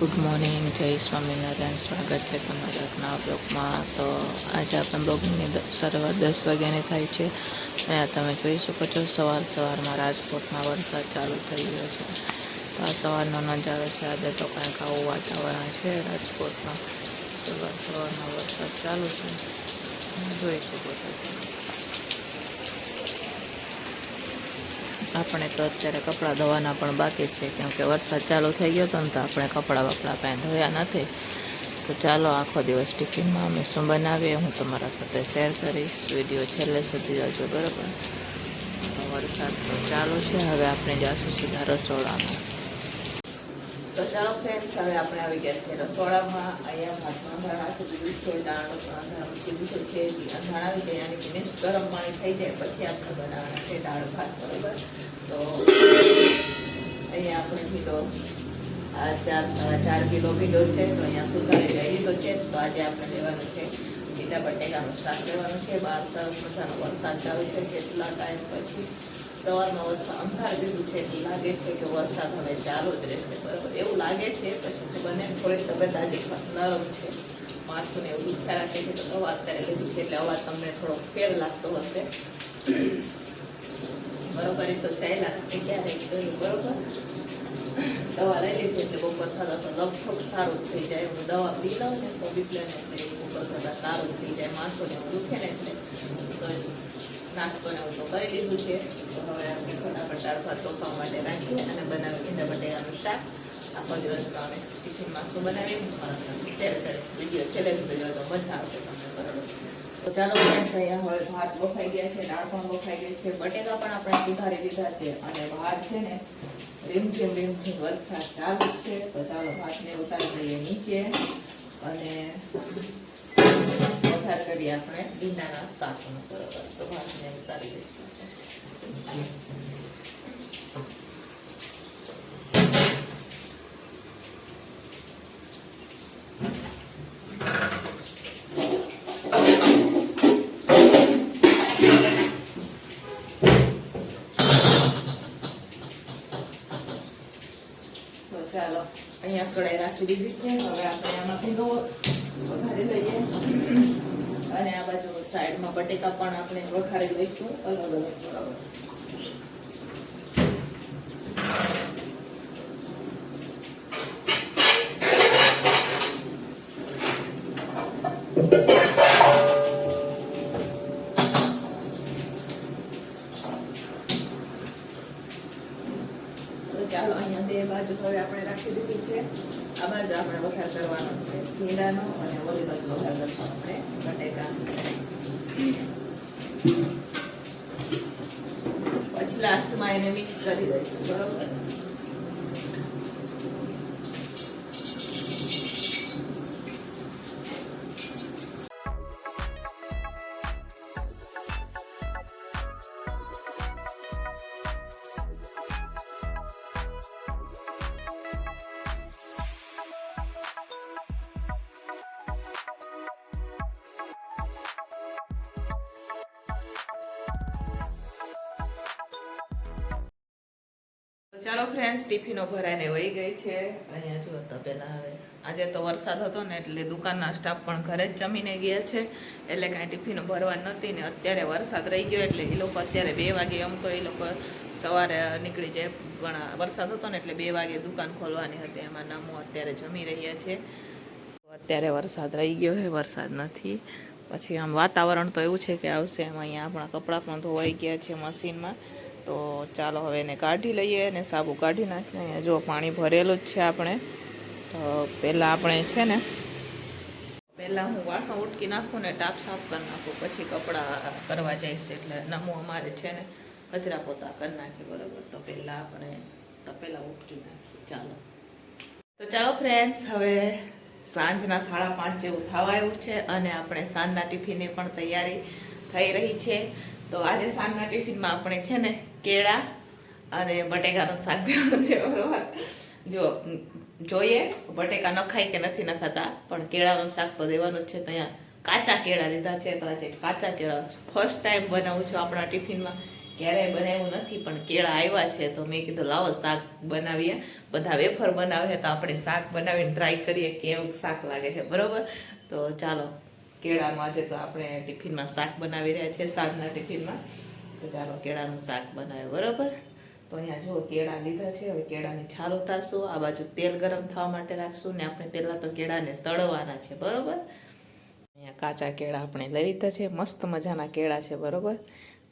Good morning, જય સ્વામિનારાયણ. સ્વાગત છે તમારા એક બ્લોગમાં. તો આજે આપણે બ્લોગની શરૂઆત દસ વાગ્યાની થાય છે. અને તમે જોઈ શકો છો, સવાર સવારમાં રાજકોટમાં વરસાદ ચાલુ થઈ ગયો છે. તો આ સવારનો નજારો છે. આજે તો કાંઈક આવું વાતાવરણ છે રાજકોટમાં. સવાર સવારમાં વરસાદ ચાલુ છે. જોઈ શકો છો તમે. આપણે તો અત્યારે કપડાં ધોવાના પણ બાકી છે કેમ કે વરસાદ ચાલુ થઈ ગયો હતો ને તો આપણે કપડાં બપડા કાંઈ ધોયા નથી. તો ચાલો આખો દિવસ ટિફિનમાં અમે શું બનાવીએ હું તમારા સાથે શેર કરીશ. વીડિયો છેલ્લે સુધી જોજો, બરાબર? વરસાદ તો ચાલુ છે, હવે આપણે જાશું સીધા રસોડામાં. તો ચાલો ફ્રેન્ડ્સ હવે આપણે આવી ગયા છીએ રસોડામાં. અહીંયા ભાતમાં અંધારા નાખી દીધું છે દાણો પણ કીધું છે અંધારા આવી જાય અને મિક્સ ગરમ પાણી થઈ જાય, પછી આપણે બનાવવાના છે દાળ, ભાત, બરાબર? તો અહીંયા આપણે ભીડો આ ચાર ચાર કિલો ભીડો છે, તો અહીંયા સુધારી લીધો છે. તો આજે આપણે લેવાનું છે મીઠા બટેકાનું શાક લેવાનું છે. બહાર સરસ મજાનો વરસાદ ચાલુ છે, કેટલા ટાઈમ પછી? સવારમાં વરસાદ, અંધાર જેવું છે લાગે છે કે વરસાદ હવે ચાલુ જ રહેશે. બરાબર? એવું લાગે છે, પછી બને થોડીક તબિયત આજે નરમ છે. માથું ને એવું દુખ્યા રાખે છે તો દવા અત્યારે લીધી છે, એટલે અવાજ તમને થોડો ફેર લાગતો હશે. બરોબર? એ તો ચાલ્યા રાખે ક્યારે ગયું બરોબર? દવા લઈ લીધી એટલે બપોર થતા તો લગભગ સારું થઈ જાય. હું દવા પી લઉં ને તો બીપલે ને એટલે બપોર થતા સારું થઈ જાય. માથું ને એવું દુખે ને એટલે નાસ્તો ને તો કરી લીધું છે. તો હવે આપણે ફટાફટ દાળ ચોખા માટે રાખીએ અને બનાવી લીધા બટેકાનું શાક. આખો દિવસ અમે ટિફિનમાં શું સાથે શેર કરીશ વીડિયો છેલ્લે જોજો તો મજા આવશે તમને તો ચાલો અહીંયા હવે ભાત બફાઈ ગયા છે, દાળ પણ બફાઈ ગઈ છે. બટેકા પણ આપણે સુધારી દીધા છે અને ભાત છે ને રીમઝીમ રીમઝીમ વરસાદ ચાલુ છે. તો ચાલો ભાતને ઉતારી દઈએ નીચે અને વઘાર કરીએ આપણે ભીંડાના શાકનો બરોબર તો ભાતને ઉતારી દઈશું તો ચાલો અહીંયા કઢાઈ રાખી દીધી છે. હવે આપણે આમાં ભીંડો વઘારી લઈએ. અને આ બાજુ સાઈડમાં બટેકા પણ આપણે વઘારી લઈશું. અલગ અલગ બરાબર તો ચાલો અહીંયા બે બાજુ હવે આપણે રાખી દીધી છે આ બાજુ આપણે વઘાર કરવાનો છે ભીંડાનો ઓલી વઘાર કરશું આપણે બટેકા પછી લાસ્ટમાં એને મિક્સ કરી દઈશું બરોબર? ચાલો ફ્રેન્ડ્સ ટિફિનો ભરાઈને વહી ગઈ છે. અહીંયા જો તપેલા આવે. આજે તો વરસાદ હતો ને, એટલે દુકાનના સ્ટાફ પણ ઘરે જ જમીને ગયા છે. એટલે કાંઈ ટિફિનો ભરવા નથી ને, અત્યારે વરસાદ રહી ગયો એટલે એ લોકો અત્યારે બે વાગે એમ તો એ લોકો સવારે નીકળી જાય. પણ વરસાદ હતો ને, એટલે બે વાગે દુકાન ખોલવાની હતી. એમાં નામો અત્યારે જમી રહ્યા છે. અત્યારે વરસાદ રહી ગયો છે, વરસાદ નથી. પછી આમ વાતાવરણ તો એવું છે કે આવશે. એમાં અહીંયા આપણા કપડાં પણ ધોવાઈ ગયા છે મશીનમાં. તો ચાલો હવે એને કાઢી લઈએ અને સાબુ કાઢી નાખીએ અહીંયા જો પાણી ભરેલું જ છે આપણે, તો પહેલાં આપણે છે ને, પહેલાં હું વાસણ ઉટકી નાખું ને ટાપ સાફ કરી નાખું, પછી કપડાં કરવા જઈશ એટલે નમું અમારે છે ને કચરા પોતા કરી નાખીએ બરાબર? તો પહેલાં આપણે તપેલા ઉટકી નાખીએ, ચાલો. તો ચાલો ફ્રેન્ડ્સ હવે સાંજના સાડા પાંચ જેવું થવા આવ્યું છે અને આપણે સાંજના ટિફિનની પણ તૈયારી થઈ રહી છે. તો આજે સાંજના ટિફિનમાં આપણે છે ને કેળા અને બટેકાનું શાક દેવાનું છે, બરોબર? જો, જોઈએ, બટેકા નખાય કે નથી નખાતા પણ કેળાનું શાક તો દેવાનું જ છે ત્યાં કાચા કેળા લીધા છે, તો આજે કાચા કેળા ફર્સ્ટ ટાઈમ બનાવું છું આપણા ટિફિનમાં. ક્યારેય બનાવ્યું નથી, પણ કેળા આવ્યા છે, તો મેં કીધું, લાવો શાક બનાવીએ. બધા વેફર બનાવે, તો આપણે શાક બનાવીને ટ્રાય કરીએ કેવું શાક લાગે છે, બરોબર? તો ચાલો કેળામાં આજે તો આપણે ટિફિનમાં શાક બનાવી રહ્યા છીએ સાંજના ટિફિનમાં. તો ચાલો કેળાનું શાક બનાવે બરોબર? તો અહીંયા જુઓ કેળા લીધા છે, હવે કેળાની છાલ ઉતારશું, આ બાજુ તેલ ગરમ થવા માટે રાખશું ને આપણે પહેલાં તો કેળાને તળવાના છે, બરોબર? અહીંયા કાચા કેળા આપણે લઈ લીધા છે, મસ્ત મજાના કેળા છે, બરોબર?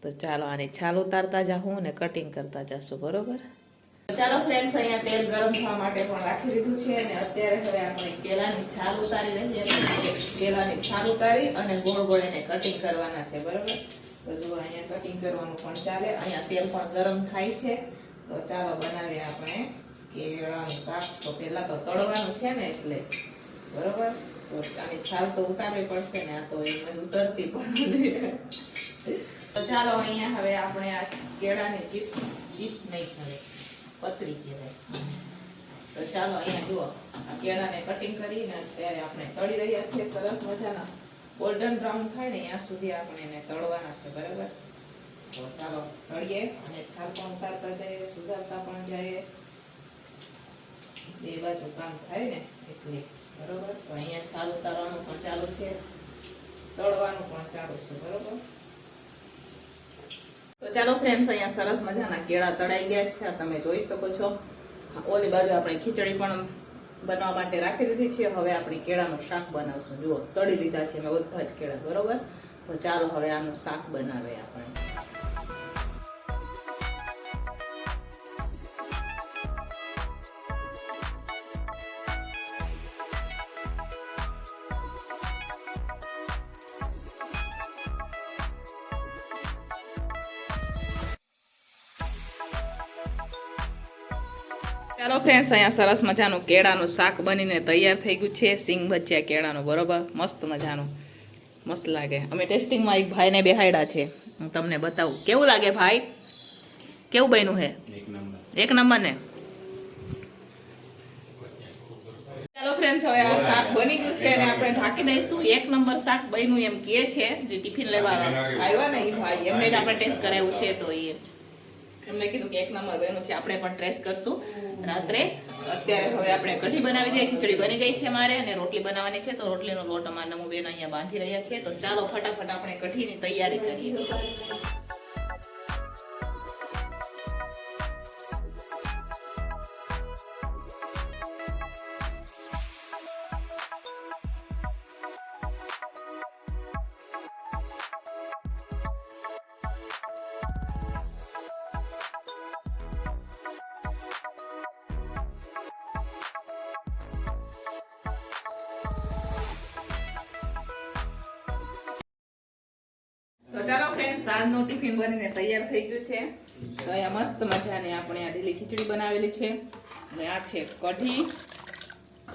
તો ચાલો આની છાલ ઉતારતા જાઉં અને કટિંગ કરતા જશું, બરોબર? ચાલો ફ્રેન્ડ્સ અહીંયા તેલ ગરમ થવા માટે પણ રાખી દીધું છે અને અત્યારે હવે આપણે કેળાની છાલ ઉતારી લઈએ છીએ. કેળાની છાલ ઉતારી અને ગોળ ગોળ એને કટિંગ કરવાના છે, બરોબર? તો અહીંયા કટિંગ કરવાનું પણ ચાલે. અહીંયા તેલ પણ ગરમ થાય છે. તો ચાલો બનાવીએ આપણે કેળાનું શાક. તો પહેલાં તો તળવાનું છે ને એટલે, બરોબર? તો આની છાલ તો ઉતારવી પડશે ને, આ તો એ ઉતરતી પણ તો ચાલો અહીંયા હવે આપણે આ કેળાની ચિપ્સ ચિપ્સ નહીં કરે પતરી કહેવાય. તો ચાલો અહીંયા જુઓ કેળાને કટિંગ કરીને અત્યારે આપણે તળી રહ્યા છીએ. સરસ મજાના. ગોલ્ડન બ્રાઉન થાય ને, ત્યાં સુધી આપણે એને તળવાના છે, બરાબર? ચાલો, તળીએ અને છાલ પણ ઉતારતા જઈએ, સુધારતા પણ જઈએ. બે બાજુ કામ થાય ને, એટલે, બરોબર? તો અહીંયા છાલ ઉતારવાનું પણ ચાલુ છે. તળવાનું પણ ચાલુ છે, બરોબર? તો ચાલો ફ્રેન્ડ્સ અહીંયા સરસ મજાના કેળા તળાઈ ગયા છે તમે જોઈ શકો છો. ઓલી બાજુ આપણે ખીચડી પણ બનવા માટે રાખી દીધી છે. હવે આપણે કેળાનું શાક બનાવશું. જુઓ, તળી દીધા છે. મેં બધા જ કેળા, બરોબર? તો ચાલો, હવે આનું શાક બનાવે આપણે. ચાલો ફ્રેન્ડ્સ અહીંયા સરસ મજાનું કેળાનું શાક બનીને તૈયાર થઈ ગયું છે. સિંગ ભજીયા કેળાનું બરોબર? મસ્ત મજાનું. મસ્ત લાગે. અમે ટેસ્ટિંગમાં એક ભાઈને બેહાડ્યા છે. હું તમને બતાવું. કેવું લાગે ભાઈ? કેવું બન્યું હે? એક નંબર. ને? ચાલો ફ્રેન્ડ્સ હવે આ શાક બની ગયું છે અને આપણે ઢાંકી દઈશું. એક નંબર શાક બન્યું એમ કહે છે. જે ટિફિન લેવા આવ્યા ને એ ભાઈ. એમને આપણે ટેસ્ટ કરાવ્યું છે તો એ એમને કીધું કે એક નંબર બન્યું છે, આપણે પણ ટ્રેસ કરશું. રાત્રે. અત્યારે હવે આપણે કઢી બનાવી દઈએ, ખીચડી બની ગઈ છે મારે અને રોટલી બનાવવાની છે, તો રોટલીનો લોટ અમારા નમો બેન અહીંયા બાંધી રહ્યા છે. તો ચાલો ફટાફટ આપણે કઢીની તૈયારી કરીએ. તો ચાલો ફ્રેન્ડ સાંજનું ટિફિન બનીને તૈયાર થઈ ગયું છે. તો અહીંયા મસ્ત મજાની આપણે આ ઢીલી ખીચડી બનાવેલી છે. અને આ છે કઢી.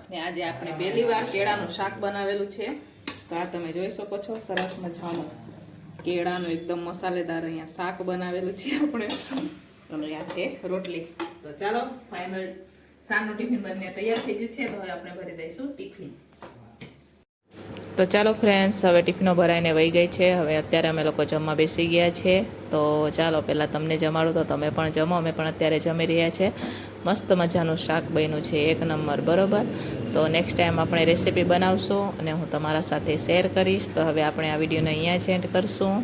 ને આજે આપણે પહેલી વાર કેળાનું શાક બનાવેલું છે. તો આ તમે જોઈ શકો છો, સરસ મજાનું કેળાનું એકદમ મસાલેદાર અહીંયા શાક બનાવેલું છે આપણે. અને આ છે રોટલી. તો ચાલો ફાઇનલ સાંજનું ટિફિન બનીને તૈયાર થઈ ગયું છે. તો હવે આપણે ભરી દઈશું ટિફિન તો ચાલો ફ્રેન્ડ્સ હવે ટિફિનો ભરાઈને વહી ગઈ છે. હવે અત્યારે અમે લોકો જમવા બેસી ગયા છે. તો ચાલો, પહેલાં તમને જમાડું. તો તમે પણ જમો. અમે પણ અત્યારે જમી રહ્યા છે. મસ્ત મજાનું શાક બન્યું છે, એક નંબર, બરોબર? તો નેક્સ્ટ ટાઈમ આપણે રેસીપી બનાવશું અને હું તમારા સાથે શેર કરીશ. તો હવે આપણે આ વિડીયોને અહીંયા જ એન્ડ કરશું.